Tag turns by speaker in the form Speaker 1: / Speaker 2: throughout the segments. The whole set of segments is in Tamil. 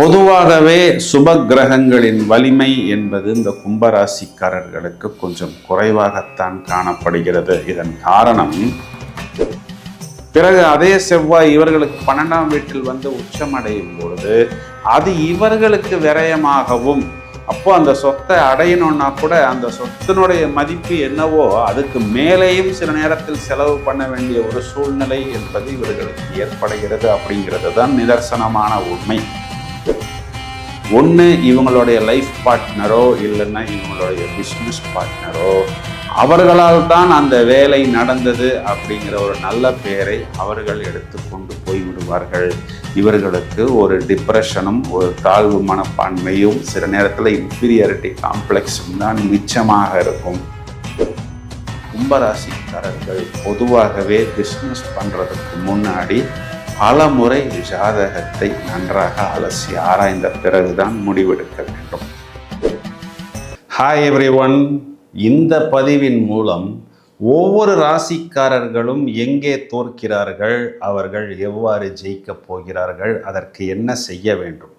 Speaker 1: பொதுவாகவே சுப கிரகங்களின் வலிமை என்பது இந்த கும்பராசிக்காரர்களுக்கு கொஞ்சம் குறைவாகத்தான் காணப்படுகிறது. இதன் காரணம் பிறகு அதே செவ்வாய் இவர்களுக்கு பன்னெண்டாம் வீட்டில் வந்து உச்சமடையும் பொழுது அது இவர்களுக்கு விரயமாகவும் அப்போ அந்த சொத்தை அடையணும்னா கூட அந்த சொத்தினுடைய மதிப்பு என்னவோ அதுக்கு மேலேயும் சில நேரத்தில் செலவு பண்ண வேண்டிய ஒரு சூழ்நிலை என்பது இவர்களுக்கு ஏற்படுகிறது அப்படிங்கிறது தான் நிதர்சனமான உண்மை. ஒன்று இவங்களுடைய லைஃப் பார்ட்னரோ இல்லைன்னா இவங்களுடைய பிஸ்னஸ் பார்ட்னரோ அவர்களால் தான் அந்த வேலை நடந்தது அப்படிங்கிற ஒரு நல்ல பெயரை அவர்கள் எடுத்துக்கொண்டு போய்விடுவார்கள் இவர்களுக்கு ஒரு டிப்ரெஷனும் ஒரு தாழ்வு மனப்பான்மையும் சில நேரத்தில் இன்ஃபீரியாரிட்டி காம்ப்ளெக்ஸும் தான் மிச்சமாக இருக்கும். கும்பராசிக்காரர்கள் பொதுவாகவே பிஸ்னஸ் பண்ணுறதுக்கு முன்னாடி பல முறை ஜாதகத்தை நன்றாக அலசி ஆராய்ந்த பிறகுதான் முடிவெடுக்க வேண்டும். ஹாய் எவ்ரி ஒன் இந்த பதிவின் மூலம் ஒவ்வொரு ராசிக்காரர்களும் எங்கே தோற்கிறார்கள் அவர்கள் எவ்வாறு ஜெயிக்கப் போகிறார்கள் அதற்கு என்ன செய்ய வேண்டும்?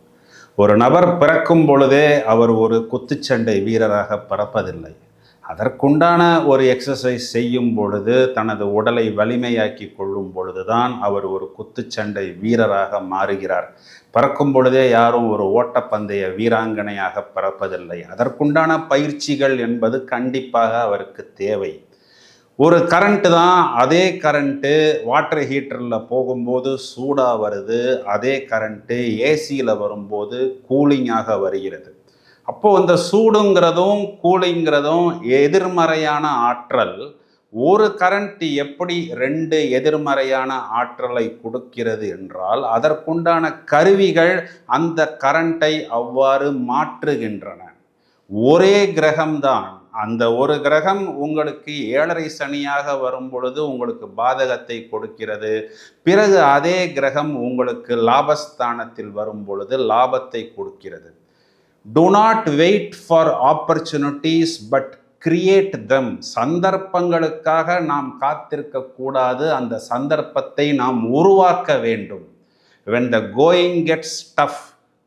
Speaker 1: ஒரு நபர் பிறக்கும் பொழுதே அவர் ஒரு குத்துச்சண்டை வீரராக பிறப்பதில்லை. அதற்குண்டான ஒரு எக்ஸசைஸ் செய்யும் பொழுது தனது உடலை வலிமையாக்கி கொள்ளும் பொழுதுதான் அவர் ஒரு குத்துச்சண்டை வீரராக மாறுகிறார். பறக்கும் பொழுதே யாரும் ஒரு ஓட்டப்பந்தய வீராங்கனையாக பறப்பதில்லை. அதற்குண்டான பயிற்சிகள் என்பது கண்டிப்பாக அவருக்கு தேவை. ஒரு கரண்ட்டு தான் அதே கரண்ட்டு வாட்டர் ஹீட்டரில் போகும்போது சூடாக வருது அதே கரண்ட்டு ஏசியில் வரும்போது கூலிங்காக வருகிறது. அப்போ இந்த சூடுங்கிறதும் கூலிங்கிறதும் எதிர்மறையான ஆற்றல் ஒரு கரண்ட் எப்படி ரெண்டு எதிர்மறையான ஆற்றலை கொடுக்கிறது என்றால் அதற்குண்டான கருவிகள் அந்த கரண்ட்டை அவ்வாறு மாற்றுகின்றன. ஒரே கிரகம்தான். அந்த ஒரு கிரகம் உங்களுக்கு ஏழரை சனியாக வரும் பொழுது உங்களுக்கு பாதகத்தை கொடுக்கிறது. பிறகு அதே கிரகம் உங்களுக்கு லாபஸ்தானத்தில் வரும் பொழுது லாபத்தை கொடுக்கிறது. To not wait for opportunities but create them சந்தர்ப்பங்களுக்காக நாம் காத்திருக்க கூடாது. அந்த சந்தர்ப்பத்தை நாம் உருவாக்க வேண்டும். When the going gets tough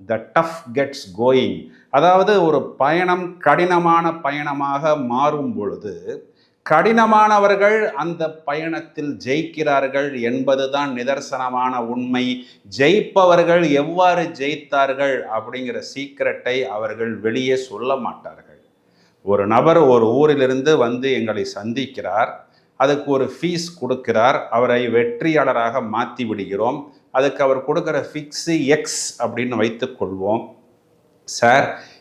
Speaker 1: the tough gets going அதாவது ஒரு பயணம் கடினமான பயணமாக மாறும் பொழுது கடினமானவர்கள் அந்த பயணத்தில் ஜெயிக்கிறார்கள் என்பதுதான் நிதர்சனமான உண்மை. ஜெயிப்பவர்கள் எவ்வாறு ஜெயித்தார்கள் அப்படிங்கிற சீக்கிரட்டை அவர்கள் வெளியே சொல்ல மாட்டார்கள். ஒரு நபர் ஒரு ஊரிலிருந்து வந்து எங்களை சந்திக்கிறார். அதுக்கு ஒரு ஃபீஸ் கொடுக்கிறார். அவரை வெற்றியாளராக மாற்றி விடுகிறோம். அதுக்கு அவர் கொடுக்குற ஃபிக்ஸு எக்ஸ் அப்படின்னு வைத்துக்கொள்வோம் சார்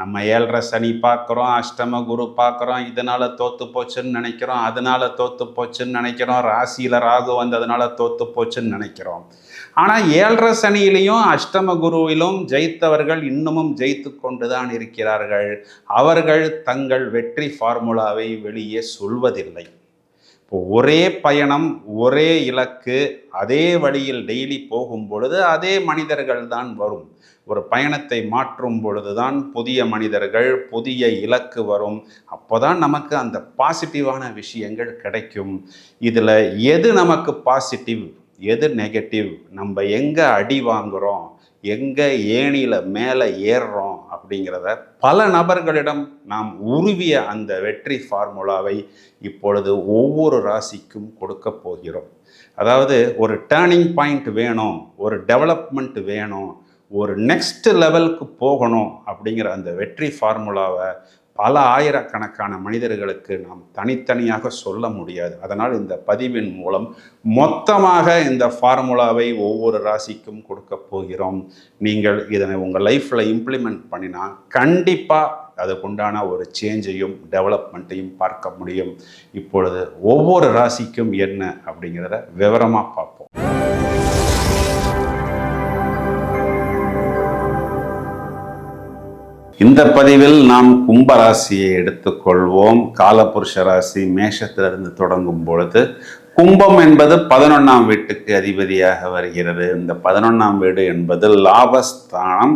Speaker 1: நம்ம ஏழரை சனி பார்க்குறோம் அஷ்டம குரு பார்க்குறோம் இதனால் தோற்று போச்சுன்னு நினைக்கிறோம் அதனால் தோற்று போச்சுன்னு நினைக்கிறோம் ராசியில் ராகு வந்ததுனால தோற்று போச்சுன்னு நினைக்கிறோம். ஆனால் ஏழரை சனியிலையும் அஷ்டம குருவிலும் ஜெயித்தவர்கள் இன்னமும் ஜெயித்து கொண்டு தான் இருக்கிறார்கள். அவர்கள் தங்கள் வெற்றி ஃபார்முலாவை வெளியே சொல்வதில்லை. இப்போ ஒரே பயணம் ஒரே இலக்கு அதே வழியில் டெய்லி போகும் பொழுது அதே மனிதர்கள் தான் வரும். ஒரு பயணத்தை மாற்றும் பொழுது தான் புதிய மனிதர்கள் புதிய இலக்கு வரும். அப்போதான் நமக்கு அந்த பாசிட்டிவான விஷயங்கள் கிடைக்கும். இதில் எது நமக்கு பாசிட்டிவ் எது நெகட்டிவ் நம்ம எங்கே அடி வாங்குகிறோம் எங்கே ஏணியில் மேலே ஏறுறோம்? அப்படிங்கிறத பல நபர்களிடம் நாம் உருவிய அந்த வெற்றி ஃபார்முலாவை இப்பொழுது ஒவ்வொரு ராசிக்கும் கொடுக்க போகிறோம். அதாவது ஒரு டேர்னிங் பாயிண்ட் வேணும் ஒரு டெவலப்மெண்ட் வேணும் ஒரு நெக்ஸ்ட் லெவலுக்கு போகணும் அப்படிங்கிற அந்த வெற்றி ஃபார்முலாவை பல ஆயிரக்கணக்கான மனிதர்களுக்கு நாம் தனித்தனியாக சொல்ல முடியாது. அதனால் இந்த பதிவின் மூலம் மொத்தமாக இந்த ஃபார்முலாவை ஒவ்வொரு ராசிக்கும் கொடுக்க போகிறோம். நீங்கள் இதனை உங்கள் லைஃப்பில் இம்ப்ளிமெண்ட் பண்ணினா கண்டிப்பாக அதுக்குண்டான ஒரு சேஞ்சையும் டெவலப்மெண்ட்டையும் பார்க்க முடியும். இப்பொழுது ஒவ்வொரு ராசிக்கும் என்ன அப்படிங்கிறத விவரமாக பார்ப்போம். இந்த பதிவில் நாம் கும்பராசியை எடுத்துக்கொள்வோம். காலபுருஷ ராசி மேஷத்திலிருந்து தொடங்கும் பொழுது கும்பம் என்பது பதினொன்றாம் வீட்டுக்கு அதிபதியாக வருகிறது. இந்த பதினொன்றாம் வீடு என்பது லாபஸ்தானம்.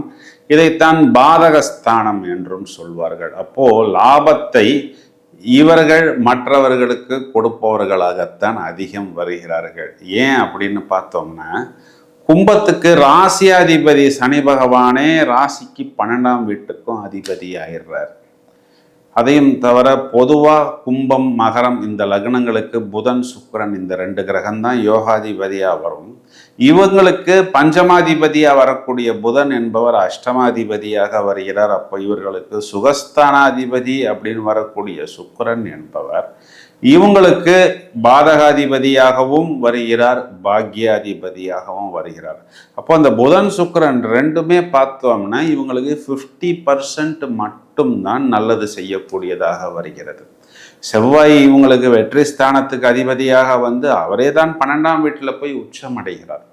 Speaker 1: இதைத்தான் பாதகஸ்தானம் என்றும் சொல்வார்கள். அப்போ லாபத்தை இவர்கள் மற்றவர்களுக்கு கொடுப்பவர்களாகத்தான் அதிகம் வருகிறார்கள். ஏன் அப்படின்னு பார்த்தோம்னா கும்பத்துக்கு ராசியாதிபதி சனி பகவானே ராசிக்கு பன்னெண்டாம் வீட்டுக்கும் அதிபதி ஆயிடுறார் அதையும் தவிர பொதுவாக கும்பம் மகரம் இந்த லக்னங்களுக்கு புதன் சுக்கரன் இந்த ரெண்டு கிரகம் தான் யோகாதிபதியாக வரும். இவங்களுக்கு பஞ்சமாதிபதியாக வரக்கூடிய புதன் என்பவர் அஷ்டமாதிபதியாக வருகிறார். அப்போ இவர்களுக்கு சுகஸ்தானாதிபதி அப்படின்னு வரக்கூடிய சுக்கரன் என்பவர். இவங்களுக்கு பாதகாதிபதியாகவும் வருகிறார் பாக்யாதிபதியாகவும் வருகிறார். அப்போ அந்த புதன் சுக்கரன் ரெண்டுமே பார்த்தோம்னா இவங்களுக்கு ஃபிஃப்டி பர்சன்ட் மட்டும்தான் நல்லது செய்யக்கூடியதாக வருகிறது. செவ்வாய் இவங்களுக்கு வெற்றி ஸ்தானத்துக்கு அதிபதியாக வந்து அவரே தான் பன்னெண்டாம் வீட்டில் போய் உச்சம் அடைகிறார்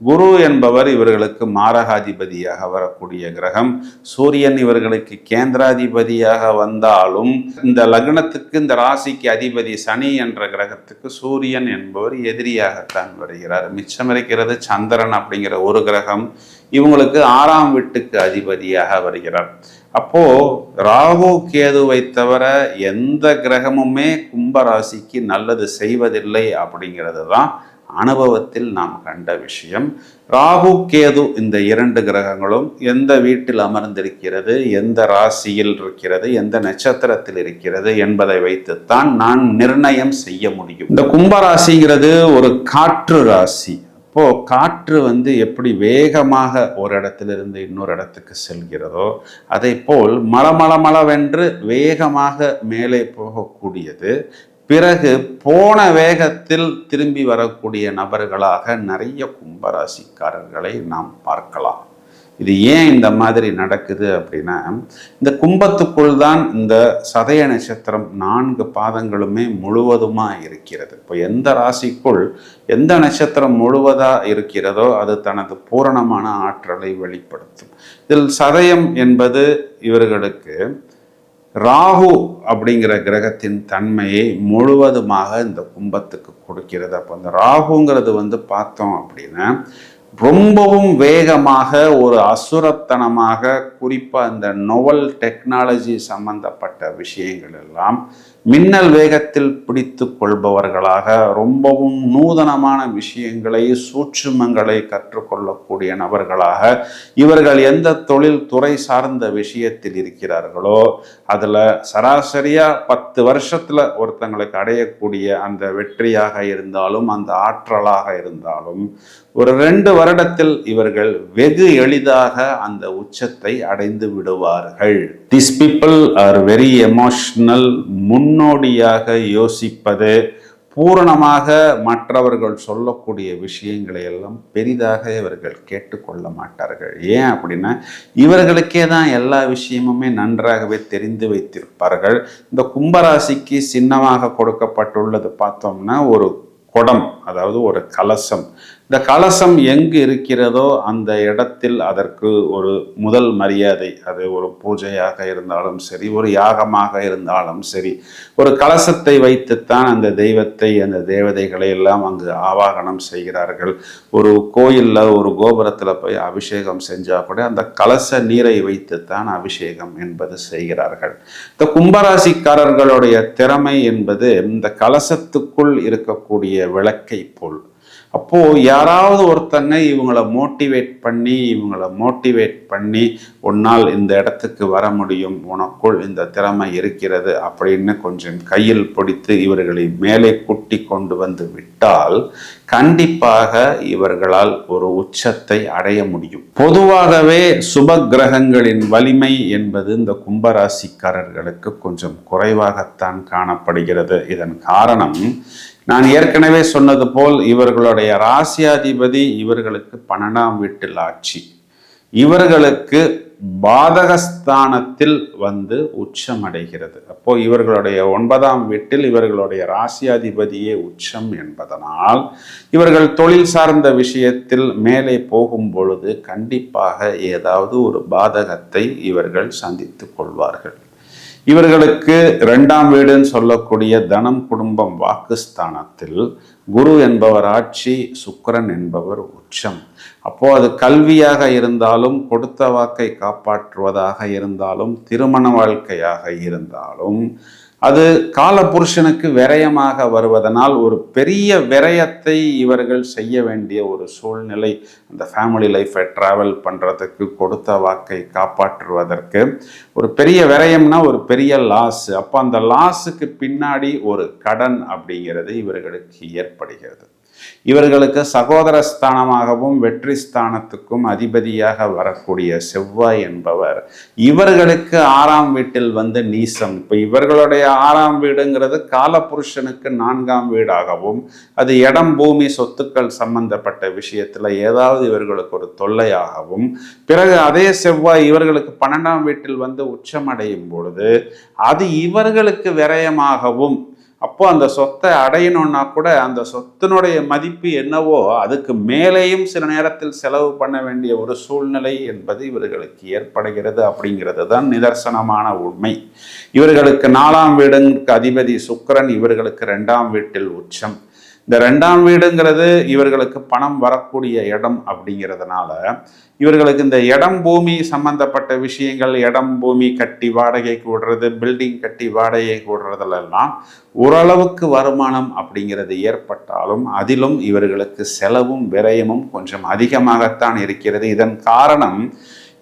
Speaker 1: குரு என்பவர் இவர்களுக்கு மாரகாதிபதியாக வரக்கூடிய கிரகம். சூரியன் இவர்களுக்கு கேந்திராதிபதியாக வந்தாலும் இந்த லக்னத்துக்கு இந்த ராசிக்கு அதிபதி சனி என்ற கிரகத்துக்கு சூரியன் என்பவர் எதிரியாகத்தான் வருகிறார். மிச்சம் இருக்கிறது சந்திரன் அப்படிங்கிற ஒரு கிரகம். இவங்களுக்கு ஆறாம் வீட்டுக்கு அதிபதியாக வருகிறார். அப்போ ராகு கேதுவை தவிர எந்த கிரகமுமே கும்பராசிக்கு நல்லது செய்வதில்லை அப்படிங்கிறது தான் அனுபவத்தில் நாம் கண்ட விஷயம். ராகு கேது இந்த இரண்டு கிரகங்களும் எந்த வீட்டில் அமர்ந்திருக்கிறது எந்த ராசியில் இருக்கிறது எந்த நட்சத்திரத்தில் இருக்கிறது என்பதை வைத்துத்தான் நான் நிர்ணயம் செய்ய முடியும். இந்த கும்பராசிங்கிறது ஒரு காற்று ராசி. அப்போ காற்று வந்து எப்படி வேகமாக ஒரு இடத்திலிருந்து இன்னொரு இடத்துக்கு செல்கிறதோ அதே போல் மலமளமளவென்று வேகமாக மேலே போகக்கூடியது. பிறகு போன வேகத்தில் திரும்பி வரக்கூடிய நபர்களாக நிறைய கும்பராசிக்காரர்களை நாம் பார்க்கலாம். இது ஏன் இந்த மாதிரி நடக்குது அப்படின்னா இந்த கும்பத்துக்குள் தான் இந்த சதய நட்சத்திரம் நான்கு பாதங்களுமே முழுவதுமா இருக்கிறது. இப்போ எந்த ராசிக்குள் எந்த நட்சத்திரம் முழுவதா இருக்கிறதோ அது தனது பூரணமான ஆற்றலை வெளிப்படுத்தும். இதில் சதயம் என்பது இவர்களுக்கு ராகு அப்படிங்கிற கிரகத்தின் தன்மையை முழுவதுமாக இந்த கும்பத்துக்கு கொடுக்கிறது. அப்போ அந்த ராகுங்கிறது வந்து பார்த்தோம் அப்படின்னா ரொம்பவும் வேகமாக ஒரு அசுரத்தனமாக குறிப்பாக இந்த நொவல் டெக்னாலஜி சம்பந்தப்பட்ட விஷயங்கள் எல்லாம் மின்னல் வேகத்தில் பிடித்து கொள்பவர்களாக ரொம்பவும் நூதனமான விஷயங்களை சூட்சுமங்களை கற்றுக்கொள்ளக்கூடிய நபர்களாக இவர்கள் எந்த தொழில் துறை சார்ந்த விஷயத்தில் இருக்கிறார்களோ அதில் சராசரியாக பத்து வருஷத்தில் ஒருத்தங்களுக்கு அடையக்கூடிய அந்த வெற்றியாக இருந்தாலும் அந்த ஆற்றலாக இருந்தாலும் ஒரு ரெண்டு வருடத்தில் இவர்கள் வெகு எளிதாக அந்த உச்சத்தை அடைந்து விடுவார்கள். This people are very emotional முன்னோடியாக யோசிப்பது பூரணமாக மற்றவர்கள் சொல்லக்கூடிய விஷயங்களை எல்லாம் பெரிதாக இவர்கள் கேட்டுக்கொள்ள மாட்டார்கள். ஏன் அப்படின்னா இவர்களுக்கே தான் எல்லா விஷயமுமே நன்றாகவே தெரிந்து வைத்திருப்பார்கள். இந்த கும்பராசிக்கு சின்னமாக கொடுக்கப்பட்டுள்ளது பார்த்தோம்னா ஒரு குடம் அதாவது ஒரு கலசம். இந்த கலசம் எங்கு இருக்கிறதோ அந்த இடத்தில் அதற்கு ஒரு முதல் மரியாதை அது ஒரு பூஜையாக இருந்தாலும் சரி ஒரு யாகமாக இருந்தாலும் சரி ஒரு கலசத்தை வைத்துத்தான் அந்த தெய்வத்தை அந்த தேவதைகளை எல்லாம் அங்கு ஆவாகனம் செய்கிறார்கள். ஒரு கோயிலில் ஒரு கோபுரத்தில் போய் அபிஷேகம் செஞ்சால் கூட அந்த கலச நீரை வைத்துத்தான் அபிஷேகம் என்பது செய்கிறார்கள். இந்த கும்பராசிக்காரர்களுடைய திறமை என்பது இந்த கலசத்துக்குள் இருக்கக்கூடிய விளக்கை போல் அப்போ யாராவது ஒருத்தங்க இவங்கள மோட்டிவேட் பண்ணி இவங்கள மோட்டிவேட் பண்ணி உன்னால் இந்த இடத்துக்கு வர முடியும் உனக்குள் இந்த திறமை இருக்கிறது அப்படின்னு கொஞ்சம் கையில் பிடித்து இவர்களை மேலே கூட்டி கொண்டு வந்து விட்டால் கண்டிப்பாக இவர்களால் ஒரு உச்சத்தை அடைய முடியும். பொதுவாகவே சுப கிரகங்களின் வலிமை என்பது இந்த கும்பராசிக்காரர்களுக்கு கொஞ்சம் குறைவாகத்தான் காணப்படுகிறது. இதன் காரணம் நான் ஏற்கனவே சொன்னது போல் இவர்களுடைய ராசியாதிபதி இவர்களுக்கு பன்னெண்டாம் வீட்டில் ஆட்சி. இவர்களுக்கு பாதகஸ்தானத்தில் வந்து உச்சம் அடைகிறது அப்போ இவர்களுடைய ஒன்பதாம் வீட்டில் இவர்களுடைய ராசியாதிபதியே உச்சம் என்பதனால் இவர்கள் தொழில் சார்ந்த விஷயத்தில் மேலே போகும் பொழுது கண்டிப்பாக ஏதாவது ஒரு பாதகத்தை இவர்கள் சந்தித்து கொள்வார்கள். இவர்களுக்கு இரண்டாம் வீடுன்னு சொல்லக்கூடிய தனம் குடும்பம் வாக்குஸ்தானத்தில் குரு என்பவர் ஆட்சி சுக்கரன் என்பவர் உச்சம். அப்போ அது கல்வியாக இருந்தாலும் கொடுத்த வாக்கை காப்பாற்றுவதாக இருந்தாலும் திருமண வாழ்க்கையாக இருந்தாலும் அது காலபுருஷனுக்கு விரயமாக வருவதனால் ஒரு பெரிய விரயத்தை இவர்கள் செய்ய வேண்டிய ஒரு சூழ்நிலை. அந்த ஃபேமிலி லைஃப்பை ட்ராவல் பண்ணுறதுக்கு கொடுத்த வாக்கை காப்பாற்றுவதற்கு ஒரு பெரிய விரயம்னா ஒரு பெரிய லாஸ் அப்போ அந்த லாஸுக்கு பின்னாடி ஒரு கடன் அப்படிங்கிறது இவர்களுக்கு ஏற்படுகிறது. இவர்களுக்கு சகோதர ஸ்தானமாகவும் வெற்றி ஸ்தானத்துக்கும் அதிபதியாக வரக்கூடிய செவ்வாய் என்பவர். இவர்களுக்கு ஆறாம் வீட்டில் வந்து நீசம். இப்போ இவர்களுடைய ஆறாம் வீடுங்கிறது காலபுருஷனுக்கு நான்காம் வீடாகவும் அது இடம் பூமி சொத்துக்கள் சம்பந்தப்பட்ட விஷயத்தில் ஏதாவது இவர்களுக்கு ஒரு தொல்லையாகவும் பிறகு அதே செவ்வாய் இவர்களுக்கு பன்னெண்டாம் வீட்டில் வந்து உச்சமடையும் பொழுது அது இவர்களுக்கு விரயமாகவும் அப்போ அந்த சொத்தை அடையணும்னா கூட அந்த சொத்தினுடைய மதிப்பு என்னவோ அதுக்கு மேலேயும் சில நேரத்தில் செலவு பண்ண வேண்டிய ஒரு சூழ்நிலை என்பது இவர்களுக்கு ஏற்படுகிறது அப்படிங்கிறது தான் நிதர்சனமான உண்மை. இவர்களுக்கு நாலாம் வீடுக்கு அதிபதி சுக்கரன் இவர்களுக்கு ரெண்டாம் வீட்டில் உச்சம். இந்த ரெண்டாம் வீடுங்கிறது இவர்களுக்கு பணம் வரக்கூடிய இடம் அப்படிங்கிறதுனால இவர்களுக்கு இந்த இடம் பூமி சம்பந்தப்பட்ட விஷயங்கள் இடம் பூமி கட்டி வாடகைக்கு விடுறது பில்டிங் கட்டி வாடகைக்கு விடுறதுலாம் ஓரளவுக்கு வருமானம் அப்படிங்கிறது ஏற்பட்டாலும் அதிலும் இவர்களுக்கு செலவும் விரயமும் கொஞ்சம் அதிகமாகத்தான் இருக்கிறது. இதன் காரணம்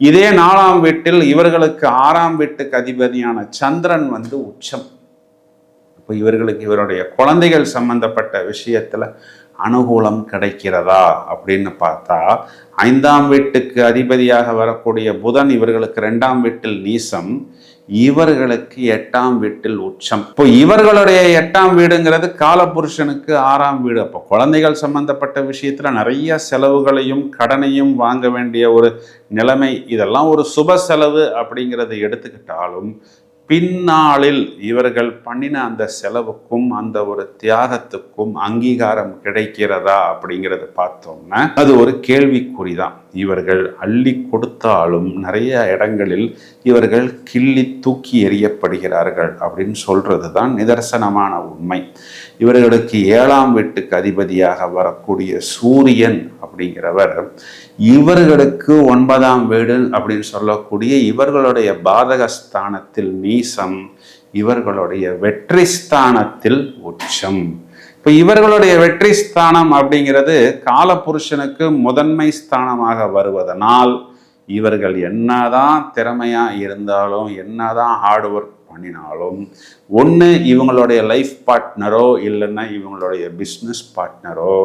Speaker 1: இதே நாலாம் வீட்டில் இவர்களுக்கு ஆறாம் வீட்டுக்கு அதிபதியான சந்திரன் வந்து உச்சம். இப்போ இவர்களுக்கு இவருடைய குழந்தைகள் சம்பந்தப்பட்ட விஷயத்தில் அனுகூலம் கிடைக்கிறதா அப்படின்னு பார்த்தா ஐந்தாம் வீட்டுக்கு அதிபதியாக வரக்கூடிய புதன் இவர்களுக்கு ரெண்டாம் வீட்டில் நீசம் இவர்களுக்கு எட்டாம் வீட்டில் உச்சம். இப்போ இவர்களுடைய எட்டாம் வீடுங்கிறது காலபுருஷனுக்கு ஆறாம் வீடு. அப்போ குழந்தைகள் சம்பந்தப்பட்ட விஷயத்துல நிறைய செலவுகளையும் கடனையும் வாங்க வேண்டிய ஒரு நிலைமை இதெல்லாம் ஒரு சுப செலவு அப்படிங்கிறத எடுத்துக்கிட்டாலும் பின்னாளில் இவர்கள் பண்ணின அந்த செலவுக்கும் அந்த ஒரு தியாகத்துக்கும் அங்கீகாரம் கிடைக்கிறதா அப்படிங்கிறத பார்த்தோம்னா அது ஒரு கேள்விக்குறிதான். இவர்கள் அள்ளி கொடுத்தாலும் நிறைய இடங்களில் இவர்கள் கிள்ளி தூக்கி எறியப்படுகிறார்கள் அப்படின்னு சொல்றது தான் நிதர்சனமான உண்மை. இவர்களுக்கு ஏழாம் வீட்டுக்கு அதிபதியாக வரக்கூடிய சூரியன் அப்படிங்கிறவர் இவர்களுக்கு ஒன்பதாம் வீடு அப்படின்னு சொல்லக்கூடிய இவர்களுடைய பாதகஸ்தானத்தில் நீசம் இவர்களுடைய வெற்றி ஸ்தானத்தில் உச்சம். இப்போ இவர்களுடைய வெற்றி ஸ்தானம் அப்படிங்கிறது காலபுருஷனுக்கு முதன்மை ஸ்தானமாக வருவதனால் இவர்கள் என்னதான் திறமையா இருந்தாலும் என்னதான் ஹார்ட் ஒர்க் பண்ணினாலும் ஒன்று இவங்களுடைய லைஃப் பார்ட்னரோ இல்லைன்னா இவங்களுடைய பிஸ்னஸ் பார்ட்னரோ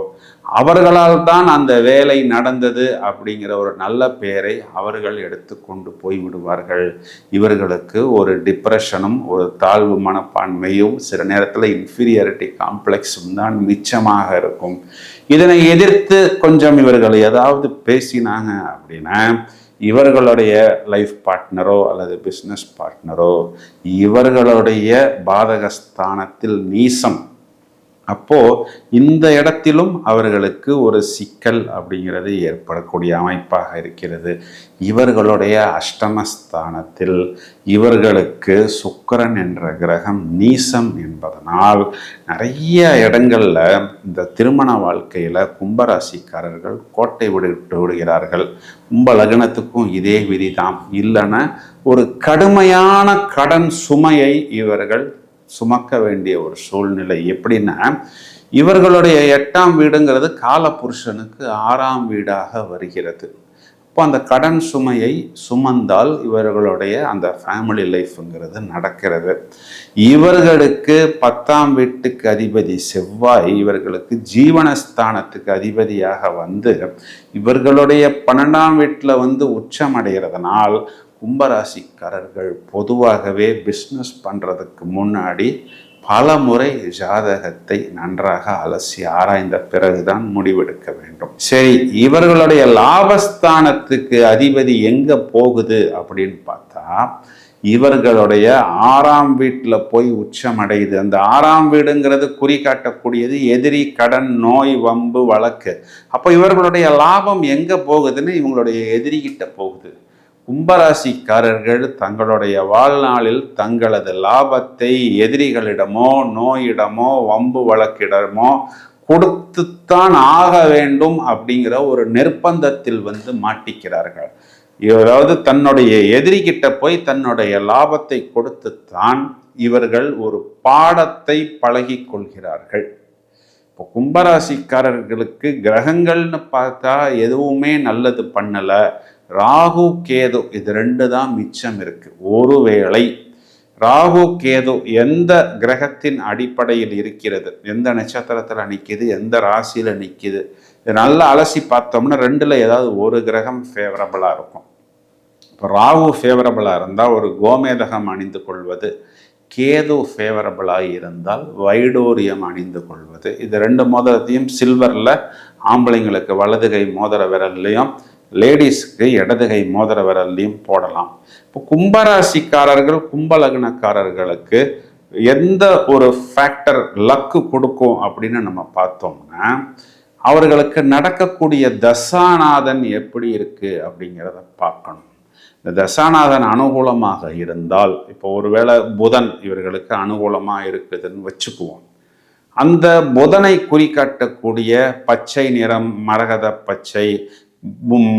Speaker 1: அவர்களால் தான் அந்த வேலை நடந்தது அப்படிங்கிற ஒரு நல்ல பெயரை அவர்கள் எடுத்து கொண்டு போய் விடுவார்கள். இவர்களுக்கு ஒரு டிப்ரெஷனும் ஒரு தாழ்வு மனப்பான்மையும் சில நேரத்தில் இன்ஃபீரியாரிட்டி காம்ப்ளெக்ஸும் தான் மிச்சமாக இருக்கும். இதனை எதிர்த்து கொஞ்சம் இவர்கள் ஏதாவது பேசினாங்க அப்படின்னா இவர்களுடைய லைஃப் பார்ட்னரோ அல்லது பிஸ்னஸ் பார்ட்னரோ இவர்களுடைய பாதகஸ்தானத்தில் நீசம் அப்போ இந்த இடத்திலும் அவர்களுக்கு ஒரு சிக்கல் அப்படிங்கிறது ஏற்படக்கூடிய அமைப்பாக இருக்கிறது. இவர்களுடைய அஷ்டமஸ்தானத்தில் இவர்களுக்கு சுக்கரன் என்ற கிரகம் நீசம் என்பதனால் நிறைய இடங்களில் இந்த திருமண வாழ்க்கையில் கும்பராசிக்காரர்கள் கோட்டை விடுவிட்டு விடுகிறார்கள். கும்ப லக்னத்துக்கும் இதே விதிதான். இல்லைன்னா ஒரு கடுமையான கடன் சுமையை இவர்கள் சுமக்க வேண்டிய ஒரு சூழ்நிலை எப்படின்னா இவர்களுடைய எட்டாம் வீடுங்கிறது காலபுருஷனுக்கு ஆறாம் வீடாக வருகிறது. இப்போ அந்த கடன் சுமையை சுமந்தால் இவர்களுடைய அந்த ஃபேமிலி லைஃப்ங்கிறது நடக்கிறது. இவர்களுக்கு பத்தாம் வீட்டுக்கு அதிபதி செவ்வாய் இவர்களுக்கு ஜீவனஸ்தானத்துக்கு அதிபதியாக வந்து இவர்களுடைய பன்னெண்டாம் வீட்டில் வந்து உச்சம் அடைகிறதுனால் கும்பராசிக்காரர்கள் பொதுவாகவே பிஸ்னஸ் பண்ணுறதுக்கு முன்னாடி பல முறை ஜாதகத்தை நன்றாக அலசி ஆராய்ந்த பிறகுதான் முடிவெடுக்க வேண்டும். சரி இவர்களுடைய லாபஸ்தானத்துக்கு அதிபதி எங்க போகுது அப்படின்னு பார்த்தா இவர்களுடைய ஆறாம் வீட்டில் போய் உச்சம் அடையுது அந்த ஆறாம் வீடுங்கிறது குறிகாட்டக்கூடியது எதிரி கடன் நோய் வம்பு வழக்கு. அப்போ இவர்களுடைய லாபம் எங்கே போகுதுன்னு இவங்களுடைய எதிரிகிட்ட போகுது. கும்பராசிக்காரர்கள் தங்களுடைய வாழ்நாளில் தங்களது லாபத்தை எதிரிகளிடமோ நோயிடமோ வம்பு வழக்கிடமோ கொடுத்துத்தான் ஆக வேண்டும் அப்படிங்கிற ஒரு நிர்பந்தத்தில் வந்து மாட்டிக்கிறார்கள். அதாவது தன்னுடைய எதிரிகிட்ட போய் தன்னுடைய லாபத்தை கொடுத்துத்தான் இவர்கள் ஒரு பாடத்தை பழகி கொள்கிறார்கள். இப்போ கும்பராசிக்காரர்களுக்கு கிரகங்கள்னு பார்த்தா எதுவுமே நல்லது பண்ணலை. ராகு கேது இது ரெண்டு தான் மிச்சம் இருக்கு. ஒருவேளை ராகு கேது எந்த கிரகத்தின் அடிப்படையில் இருக்கிறது? எந்த நட்சத்திரத்தில் நிற்கிது எந்த ராசியில் நிற்கிது இது நல்லா அலசி பார்த்தோம்னா ரெண்டில் ஏதாவது ஒரு கிரகம் ஃபேவரபுளாக இருக்கும். இப்போ ராகு ஃபேவரபுளாக இருந்தால் ஒரு கோமேதகம் அணிந்து கொள்வது கேது ஃபேவரபுளாக இருந்தால் வைடோரியம் அணிந்து கொள்வது. இது ரெண்டு மோதிரத்தையும் சில்வரில் ஆம்பளைங்களுக்கு வலது கை மோதிர விரல்லையும் லேடிஸ்க்கு இடதுகை மோதிர விரல்லையும் போடலாம். இப்போ கும்பராசிக்காரர்கள் கும்பலக்னக்காரர்களுக்கு எந்த ஒரு ஃபேக்டர் லக்கு கொடுக்கும் அப்படின்னு நம்ம பார்த்தோம்னா அவர்களுக்கு நடக்கக்கூடிய தசாநாதன் எப்படி இருக்குது அப்படிங்கிறத பார்க்கணும். இந்த தசாநாதன் அனுகூலமாக இருந்தால் இப்போ ஒருவேளை புதன் இவர்களுக்கு அனுகூலமாக இருக்குதுன்னு வச்சுக்குவோம். அந்த புதனை குறிக்காட்டக்கூடிய பச்சை நிறம் மரகத பச்சை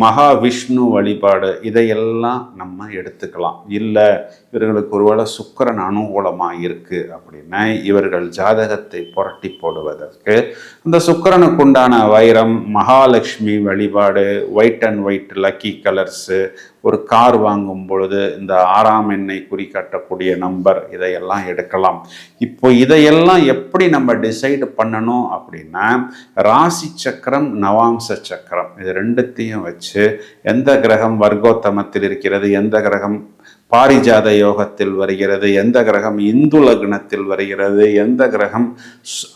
Speaker 1: மகாவிஷ்ணு வழிபாடு இதையெல்லாம் நம்ம எடுத்துக்கலாம். இல்லை இவர்களுக்கு ஒருவேளை சுக்கரன் அனுகூலமாக இருக்குது அப்படின்னா இவர்கள் ஜாதகத்தை புரட்டி போடுவதற்கு இந்த சுக்கரனுக்கு உண்டான வைரம் மகாலட்சுமி வழிபாடு white and white lucky colours ஒரு கார் வாங்கும் பொழுது இந்த ஆறாம் எண்ணை குறிக்காட்டக்கூடிய நம்பர் இதையெல்லாம் எடுக்கலாம். இப்போ இதையெல்லாம் எப்படி நம்ம டிசைடு பண்ணணும் அப்படின்னா ராசி சக்கரம் நவாம்ச சக்கரம். இது ரெண்டுத்தையும் வச்சு எந்த கிரகம் வர்க்கோத்தமத்தில் இருக்கிறது எந்த கிரகம் பாரிஜாத யோகத்தில் வருகிறது எந்த கிரகம் இந்து லக்னத்தில் வருகிறது எந்த கிரகம்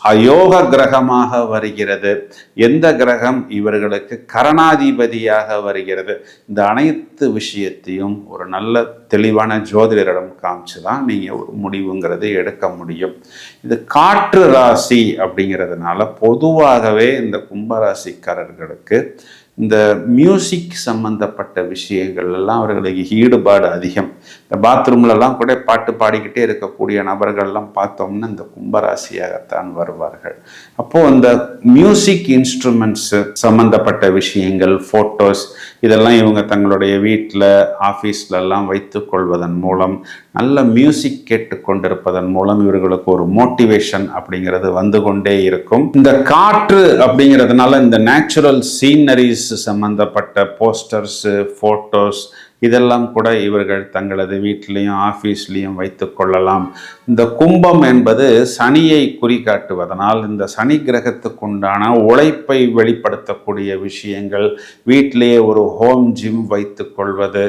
Speaker 1: அயோக கிரகமாக வருகிறது எந்த கிரகம் இவர்களுக்கு கரணாதிபதியாக வருகிறது இந்த அனைத்து விஷயத்தையும் ஒரு நல்ல தெளிவான ஜோதிடரிடம் காமிச்சு தான் நீங்கள் ஒரு முடிவுங்கிறது எடுக்க முடியும். இது காற்று ராசி அப்படிங்கிறதுனால பொதுவாகவே இந்த கும்பராசிக்காரர்களுக்கு இந்த மியூசிக் சம்பந்தப்பட்ட விஷயங்கள் எல்லாம் அவர்களுக்கு ஈடுபாடு அதிகம். இந்த பாத்ரூம்லலாம் கூட பாட்டு பாடிக்கிட்டே இருக்கக்கூடிய நபர்கள்லாம் பார்த்தோம்னா இந்த கும்பராசியாகத்தான் வருவார்கள். அப்போது அந்த மியூசிக் இன்ஸ்ட்ருமெண்ட்ஸ் சம்பந்தப்பட்ட விஷயங்கள் ஃபோட்டோஸ் இதெல்லாம் இவங்க தங்களுடைய வீட்டில் ஆஃபீஸ்லலாம் வைத்து கொள்வதன் மூலம் நல்ல மியூசிக் கேட்டு கொண்டிருப்பதன் மூலம் இவர்களுக்கு ஒரு மோட்டிவேஷன் அப்படிங்கிறது வந்து கொண்டே இருக்கும். இந்த காற்று அப்படிங்கிறதுனால இந்த நேச்சுரல் சீனரிஸ் சம்மந்தப்பட்ட போஸ்டர்ஸு ஃபோட்டோஸ் இதெல்லாம் கூட இவர்கள் தங்களது வீட்டிலையும் ஆஃபீஸ்லேயும் வைத்து கொள்ளலாம். இந்த கும்பம் என்பது சனியை குறிகாட்டுவதனால் இந்த சனி கிரகத்துக்குண்டான உழைப்பை வெளிப்படுத்தக்கூடிய விஷயங்கள். வீட்டிலேயே ஒரு ஹோம் ஜிம் வைத்து கொள்வது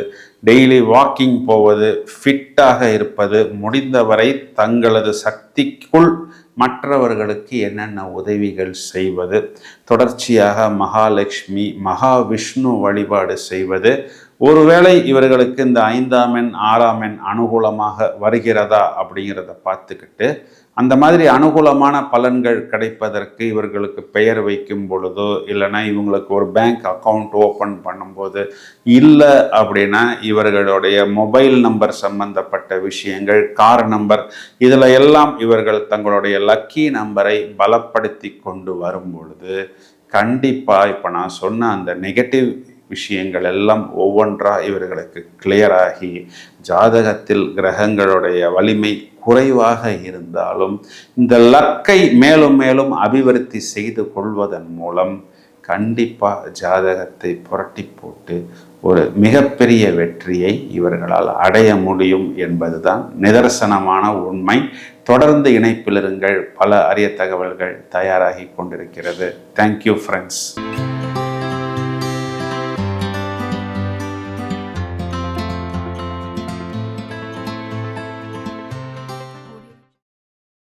Speaker 1: டெய்லி வாக்கிங் போவது ஃபிட்டாக இருப்பது முடிந்தவரை தங்களது சக்திக்குள் மற்றவர்களுக்கு என்னென்ன உதவிகள் செய்வது? தொடர்ச்சியாக மகாலட்சுமி மகாவிஷ்ணு வழிபாடு செய்வது ஒருவேளை இவர்களுக்கு இந்த ஐந்தாம் எண் ஆறாம் எண் அனுகூலமாக வருகிறதா அப்படிங்கிறத பார்த்துக்கிட்டு அந்த மாதிரி அனுகூலமான பலன்கள் கிடைப்பதற்கு இவர்களுக்கு பெயர் வைக்கும் பொழுதோ இல்லைன்னா இவங்களுக்கு ஒரு பேங்க் அக்கௌண்ட் ஓப்பன் பண்ணும்போது இல்லை அப்படின்னா இவர்களுடைய மொபைல் நம்பர் சம்பந்தப்பட்ட விஷயங்கள் கார் நம்பர் இதில் எல்லாம் இவர்கள் தங்களுடைய லக்கி நம்பரை பலப்படுத்தி கொண்டு வரும் பொழுது கண்டிப்பாக இப்போ நான் சொன்ன அந்த நெகட்டிவ் விஷயங்கள் எல்லாம் ஒவ்வொன்றாக இவர்களுக்கு கிளியராகி ஜாதகத்தில் கிரகங்களுடைய வலிமை குறைவாக இருந்தாலும் இந்த லக்கை மேலும் மேலும் அபிவிருத்தி செய்து கொள்வதன் மூலம் கண்டிப்பாக ஜாதகத்தை புரட்டி போட்டு ஒரு மிகப்பெரிய வெற்றியை இவர்களால் அடைய முடியும் என்பதுதான் நிதர்சனமான உண்மை. தொடர்ந்து இணைப்பிலிருங்கள். பல அரிய தகவல்கள் தயாராகி கொண்டிருக்கிறது. Thank you friends